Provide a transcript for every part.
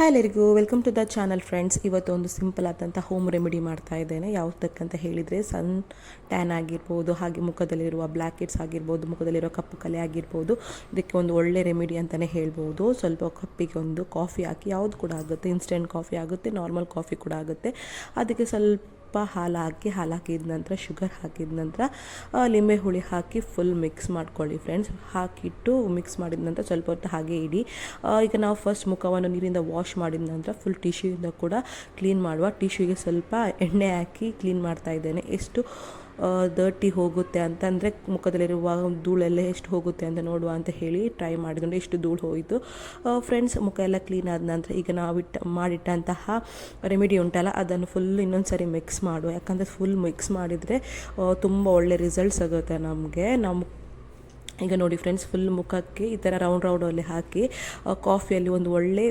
Hi ಎಲ್ಲರಿಗೂ welcome to the channel friends ಇವತ್ತು ಒಂದು ಸಿಂಪಲ್ ಆದಂಥ ಹೋಮ್ ರೆಮಿಡಿ ಮಾಡ್ತಾ ಇದ್ದೇನೆ. ಯಾವುದಕ್ಕಂತ ಹೇಳಿದರೆ ಸನ್ ಟ್ಯಾನ್ ಆಗಿರ್ಬೋದು, ಹಾಗೆ ಮುಖದಲ್ಲಿರುವ ಬ್ಲ್ಯಾಕ್ ಆಗಿರ್ಬೋದು ಮುಖದಲ್ಲಿರೋ ಕಪ್ಪು ಕಲೆ ಆಗಿರ್ಬೋದು, ಇದಕ್ಕೆ ಒಂದು ಒಳ್ಳೆ ರೆಮಿಡಿ ಅಂತಲೇ ಹೇಳ್ಬೋದು. ಸ್ವಲ್ಪ ಕಪ್ಪಿಗೆ ಒಂದು ಕಾಫಿ ಹಾಕಿ, ಯಾವುದು ಕೂಡ ಆಗುತ್ತೆ ಇನ್ಸ್ಟೆಂಟ್ ಕಾಫಿ ಆಗುತ್ತೆ ನಾರ್ಮಲ್ ಕಾಫಿ ಕೂಡ ಆಗುತ್ತೆ. ಅದಕ್ಕೆ ಸ್ವಲ್ಪ ಹಾಲು ಹಾಕಿ, ಹಾಲು ಹಾಕಿದ ನಂತರ, ಶುಗರ್ ಹಾಕಿದ ನಂತರ ಲಿಂಬೆ ಹುಳಿ ಹಾಕಿ ಫುಲ್ ಮಿಕ್ಸ್ ಮಾಡ್ಕೊಳ್ಳಿ ಫ್ರೆಂಡ್ಸ್ ಹಾಕಿಟ್ಟು ಮಿಕ್ಸ್ ಮಾಡಿದ ನಂತರ ಸ್ವಲ್ಪ ಹೊತ್ತು ಹಾಗೆ ಇಡಿ. ಈಗ ನಾವು ಫಸ್ಟ್ ಮುಖವನ್ನು ನೀರಿಂದ ವಾಶ್ ಮಾಡಿದ ನಂತರ ಫುಲ್ ಟಿಶ್ಯೂಯಿಂದ ಕೂಡ ಕ್ಲೀನ್ ಮಾಡುವ. ಟಿಶ್ಯೂಗೆ ಸ್ವಲ್ಪ ಎಣ್ಣೆ ಹಾಕಿ ಕ್ಲೀನ್ ಮಾಡ್ತಾ ಇದ್ದೇನೆ. ಎಷ್ಟು ದರ್ಟಿ ಹೋಗುತ್ತೆ ಅಂತ ಅಂದರೆ ಮುಖದಲ್ಲಿರುವ ಧೂಳೆಲ್ಲ ಎಷ್ಟು ಹೋಗುತ್ತೆ ಅಂತ ನೋಡುವ ಅಂತ ಹೇಳಿ ಟ್ರೈ ಮಾಡಿಕೊಂಡು ಎಷ್ಟು ಧೂಳು ಹೋಯಿತು. ಫ್ರೆಂಡ್ಸ್ ಮುಖ ಎಲ್ಲ ಕ್ಲೀನ್ ಆದ ನಂತರ ಈಗ ನಾವಿಟ್ಟ ಮಾಡಿಟ್ಟಂತಹ ರೆಮಿಡಿ ಉಂಟಲ್ಲ, ಅದನ್ನು ಫುಲ್ ಇನ್ನೊಂದು ಸರಿ ಮಿಕ್ಸ್ ಮಾಡುವ. ಯಾಕಂದರೆ ಫುಲ್ ಮಿಕ್ಸ್ ಮಾಡಿದರೆ ತುಂಬ ಒಳ್ಳೆ ರಿಸಲ್ಟ್ ಸಿಗುತ್ತೆ ನಮಗೆ. ನಮ್ಮ ಈಗ ನೋಡಿ ಫ್ರೆಂಡ್ಸ್ ಫುಲ್ ಮುಖಕ್ಕೆ ಈ ಥರ ರೌಂಡ್ ರೌಂಡಲ್ಲಿ ಹಾಕಿ ಕಾಫಿಯಲ್ಲಿ ಒಂದು ಒಳ್ಳೆ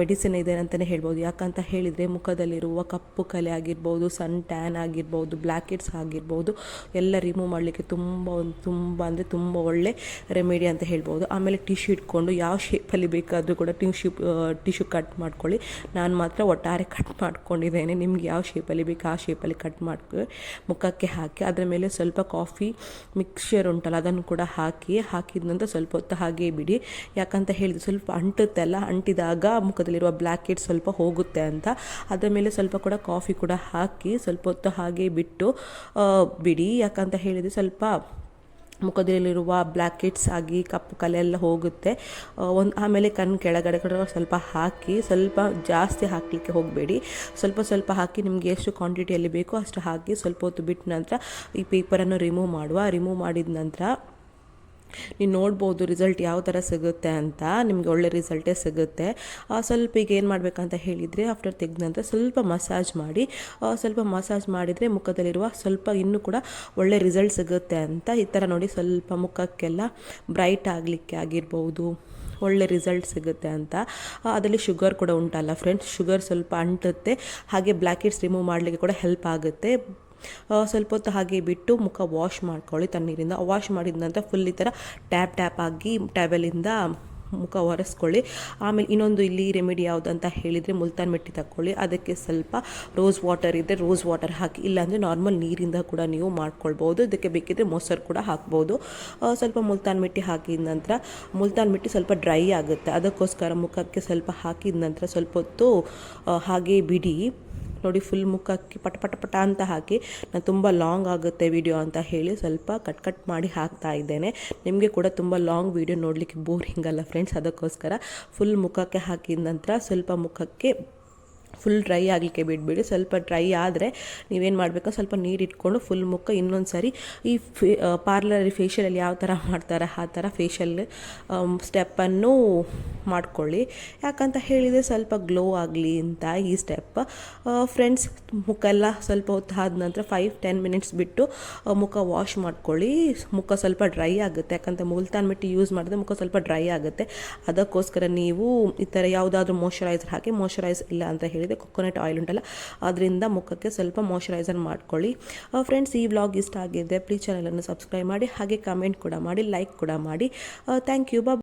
ಮೆಡಿಸಿನ್ ಇದೆ ಅಂತಲೇ ಹೇಳ್ಬೋದು. ಯಾಕಂತ ಹೇಳಿದರೆ ಮುಖದಲ್ಲಿರುವ ಕಪ್ಪು ಕಲೆ ಆಗಿರ್ಬೋದು ಸನ್ ಟ್ಯಾನ್ ಆಗಿರ್ಬೋದು ಬ್ಲ್ಯಾಕೆಟ್ಸ್ ಆಗಿರ್ಬೋದು, ಎಲ್ಲ ರಿಮೂವ್ ಮಾಡಲಿಕ್ಕೆ ತುಂಬ ಒಂದು, ತುಂಬ ಅಂದರೆ ತುಂಬ ಒಳ್ಳೆ ರೆಮಿಡಿ ಅಂತ ಹೇಳ್ಬೋದು. ಆಮೇಲೆ ಟಿಶ್ಯೂ ಇಟ್ಕೊಂಡು ಯಾವ ಶೇಪಲ್ಲಿ ಬೇಕಾದರೂ ಕೂಡ ಟಿಶ್ಯೂ ಟಿಶ್ಯೂ ಕಟ್ ಮಾಡ್ಕೊಳ್ಳಿ. ನಾನು ಮಾತ್ರ ಒಟ್ಟಾರೆ ಕಟ್ ಮಾಡ್ಕೊಂಡಿದ್ದೇನೆ. ನಿಮ್ಗೆ ಯಾವ ಶೇಪಲ್ಲಿ ಬೇಕು ಆ ಶೇಪಲ್ಲಿ ಕಟ್ ಮಾಡ್ಕೊ, ಮುಖಕ್ಕೆ ಹಾಕಿ, ಅದರ ಮೇಲೆ ಸ್ವಲ್ಪ ಕಾಫಿ ಮಿಕ್ಸ್ಚರ್ ಉಂಟಲ್ಲ, ಅದನ್ನು ಕೂಡ ಹಾಕಿ, ಹಾಕಿದ ನಂತರ ಸ್ವಲ್ಪ ಹೊತ್ತು ಹಾಗೆ ಬಿಡಿ. ಯಾಕಂತ ಹೇಳಿದ್ರೆ ಸ್ವಲ್ಪ ಅಂಟುತ್ತಲ್ಲ ಅಂಟಿದಾಗ ಮುಖದಲ್ಲಿರುವ ಬ್ಲ್ಯಾಕ್ ಹೆಡ್ ಸ್ವಲ್ಪ ಹೋಗುತ್ತೆ ಅಂತ. ಅದರ ಮೇಲೆ ಸ್ವಲ್ಪ ಕೂಡ ಕಾಫಿ ಕೂಡ ಹಾಕಿ ಸ್ವಲ್ಪ ಹೊತ್ತು ಹಾಗೆ ಬಿಟ್ಟು ಬಿಡಿ. ಯಾಕಂತ ಹೇಳಿದರೆ ಸ್ವಲ್ಪ ಮುಖದಲ್ಲಿರುವ ಬ್ಲ್ಯಾಕ್ ಆಗಿ ಕಪ್ಪು ಕಲೆ ಎಲ್ಲ ಹೋಗುತ್ತೆ. ಒಂದು, ಆಮೇಲೆ ಕಣ್ಣು ಕೆಳಗಡೆ ಕೂಡ ಸ್ವಲ್ಪ ಹಾಕಿ, ಸ್ವಲ್ಪ ಜಾಸ್ತಿ ಹಾಕಲಿಕ್ಕೆ ಹೋಗಬೇಡಿ. ಸ್ವಲ್ಪ ಸ್ವಲ್ಪ ಹಾಕಿ ನಿಮಗೆ ಎಷ್ಟು ಕ್ವಾಂಟಿಟಿಯಲ್ಲಿ ಬೇಕೋ ಅಷ್ಟು ಹಾಕಿ ಸ್ವಲ್ಪ ಹೊತ್ತು ಬಿಟ್ಟ ನಂತರ ಈ ಪೇಪರನ್ನು ರಿಮೂವ್ ಮಾಡುವ. ರಿಮೂವ್ ಮಾಡಿದ ನಂತರ ನೀವು ನೋಡ್ಬೋದು ರಿಸಲ್ಟ್ ಯಾವ ಥರ ಸಿಗುತ್ತೆ ಅಂತ, ನಿಮಗೆ ಒಳ್ಳೆ ರಿಸಲ್ಟೇ ಸಿಗುತ್ತೆ. ಸ್ವಲ್ಪ ಈಗ ಏನು ಮಾಡಬೇಕಂತ ಹೇಳಿದರೆ ಆಫ್ಟರ್ ತೆಗೆದ ನಂತರ ಸ್ವಲ್ಪ ಮಸಾಜ್ ಮಾಡಿ ಸ್ವಲ್ಪ ಮಸಾಜ್ ಮಾಡಿದರೆ ಮುಖದಲ್ಲಿರುವ ಸ್ವಲ್ಪ ಇನ್ನೂ ಕೂಡ ಒಳ್ಳೆ ರಿಸಲ್ಟ್ ಸಿಗುತ್ತೆ ಅಂತ, ಈ ಥರ ನೋಡಿ ಸ್ವಲ್ಪ ಮುಖಕ್ಕೆಲ್ಲ ಬ್ರೈಟ್ ಆಗಲಿಕ್ಕೆ ಆಗಿರ್ಬೋದು. ಒಳ್ಳೆ ರಿಸಲ್ಟ್ ಸಿಗುತ್ತೆ ಅಂತ. ಅದರಲ್ಲಿ ಶುಗರ್ ಕೂಡ ಉಂಟಲ್ಲ ಫ್ರೆಂಡ್ಸ್ ಶುಗರ್ ಸ್ವಲ್ಪ ಅಂಟುತ್ತೆ. ಹಾಗೆ ಬ್ಲ್ಯಾಕ್ ಹೆಡ್ಸ್ ರಿಮೂವ್ ಮಾಡಲಿಕ್ಕೆ ಕೂಡ ಹೆಲ್ಪ್ ಆಗುತ್ತೆ. ಸ್ವಲ್ಪ ಹೊತ್ತು ಹಾಗೆ ಬಿಟ್ಟು ಮುಖ ವಾಶ್ ಮಾಡ್ಕೊಳ್ಳಿ. ತಣ್ಣೀರಿಂದ ವಾಶ್ ಮಾಡಿದ ನಂತರ ಫುಲ್ ಈ ಥರ ಟ್ಯಾಪ್ ಟ್ಯಾಪ್ ಆಗಿ ಟ್ಯಾವೆಲಿಂದ ಮುಖ ಒರೆಸ್ಕೊಳ್ಳಿ. ಆಮೇಲೆ ಇನ್ನೊಂದು ಇಲ್ಲಿ ರೆಮಿಡಿ ಯಾವುದಂತ ಹೇಳಿದರೆ ಮುಲ್ತಾನ್ ಮೆಟ್ಟಿ ತಗೊಳ್ಳಿ ಅದಕ್ಕೆ ಸ್ವಲ್ಪ ರೋಸ್ ವಾಟರ್ ಇದ್ದರೆ ರೋಸ್ ವಾಟರ್ ಹಾಕಿ, ಇಲ್ಲಾಂದರೆ ನಾರ್ಮಲ್ ನೀರಿಂದ ಕೂಡ ನೀವು ಮಾಡ್ಕೊಳ್ಬೋದು ಇದಕ್ಕೆ ಬೇಕಿದ್ದರೆ ಮೊಸರು ಕೂಡ ಹಾಕ್ಬೋದು. ಸ್ವಲ್ಪ ಮುಲ್ತಾನ್ ಮೆಟ್ಟಿ ಹಾಕಿದ ನಂತರ, ಮುಲ್ತಾನ್ ಮೆಟ್ಟಿ ಸ್ವಲ್ಪ ಡ್ರೈ ಆಗುತ್ತೆ. ಅದಕ್ಕೋಸ್ಕರ ಮುಖಕ್ಕೆ ಸ್ವಲ್ಪ ಹಾಕಿದ ನಂತರ ಸ್ವಲ್ಪ ಹೊತ್ತು ಹಾಗೆ ಬಿಡಿ. ನೋಡಿ ಫುಲ್ ಮುಖಕ್ಕೆ ಪಟ ಪಟ ಪಟ ಅಂತ ಹಾಕಿ ನಾನು ತುಂಬ ಲಾಂಗ್ ಆಗುತ್ತೆ ವಿಡಿಯೋ ಅಂತ ಹೇಳಿ ಸ್ವಲ್ಪ ಕಟ್ ಕಟ್ ಮಾಡಿ ಹಾಕ್ತಾ ಇದ್ದೇನೆ. ನಿಮಗೆ ಕೂಡ ತುಂಬ ಲಾಂಗ್ ವಿಡಿಯೋ ನೋಡಲಿಕ್ಕೆ ಬೋರಿಂಗ್ ಅಲ್ಲ ಫ್ರೆಂಡ್ಸ್ ಅದಕ್ಕೋಸ್ಕರ ಫುಲ್ ಮುಖಕ್ಕೆ ಹಾಕಿದ ನಂತರ ಸ್ವಲ್ಪ ಮುಖಕ್ಕೆ ಫುಲ್ ಡ್ರೈ ಆಗಲಿಕ್ಕೆ ಬಿಡಬೇಡಿ. ಸ್ವಲ್ಪ ಡ್ರೈ ಆದರೆ ನೀವೇನು ಮಾಡಬೇಕು? ಸ್ವಲ್ಪ ನೀರು ಇಟ್ಕೊಂಡು ಫುಲ್ ಮುಖ ಇನ್ನೊಂದು ಸಾರಿ ಈ ಫೇ ಪಾರ್ಲರ್ ಫೇಶಿಯಲಲ್ಲಿ ಯಾವ ಥರ ಮಾಡ್ತಾರೆ, ಆ ಥರ ಫೇಶಿಯಲ್ ಸ್ಟೆಪ್ಪನ್ನು ಮಾಡ್ಕೊಳ್ಳಿ. ಯಾಕಂತ ಹೇಳಿದರೆ ಸ್ವಲ್ಪ ಗ್ಲೋ ಆಗಲಿ ಅಂತ ಈ ಸ್ಟೆಪ್ ಫ್ರೆಂಡ್ಸ್ ಮುಖ ಎಲ್ಲ ಸ್ವಲ್ಪ ಹೊತ್ತು ಆದ ನಂತರ ಫೈವ್ ಟೆನ್ ಮಿನಿಟ್ಸ್ ಬಿಟ್ಟು ಮುಖ ವಾಶ್ ಮಾಡ್ಕೊಳ್ಳಿ. ಮುಖ ಸ್ವಲ್ಪ ಡ್ರೈ ಆಗುತ್ತೆ. ಯಾಕಂತ ಮುಲ್ತಾನ್ ಮಿಟ್ಟಿ ಯೂಸ್ ಮಾಡಿದ್ರೆ ಮುಖ ಸ್ವಲ್ಪ ಡ್ರೈ ಆಗುತ್ತೆ. ಅದಕ್ಕೋಸ್ಕರ ನೀವು ಈ ಥರ ಯಾವುದಾದ್ರೂ ಮಾಯಶ್ಚರೈಸರ್ ಹಾಕಿ ಮಾಯಶ್ಚರೈಸ್ ಇಲ್ಲ ಅಂತ ಹೇಳಿದರೆ ಕೊಕೊನಟ್ ಆಯಿಲ್ ಉಂಟಲ್ಲ, ಅದರಿಂದ ಮುಖಕ್ಕೆ ಸ್ವಲ್ಪ ಮಾಯಶ್ಚರೈಸರ್ ಮಾಡ್ಕೊಳ್ಳಿ. ಫ್ರೆಂಡ್ಸ್ ಈ ವ್ಲಾಗ್ ಇಷ್ಟ ಆಗಿದೆ ಪ್ಲೀಸ್ ಚಾನಲನ್ನು ಸಬ್ಸ್ಕ್ರೈಬ್ ಮಾಡಿ, ಹಾಗೆ ಕಮೆಂಟ್ ಕೂಡ ಮಾಡಿ ಲೈಕ್ ಕೂಡ ಮಾಡಿ. ಥ್ಯಾಂಕ್ ಯು ಬಾ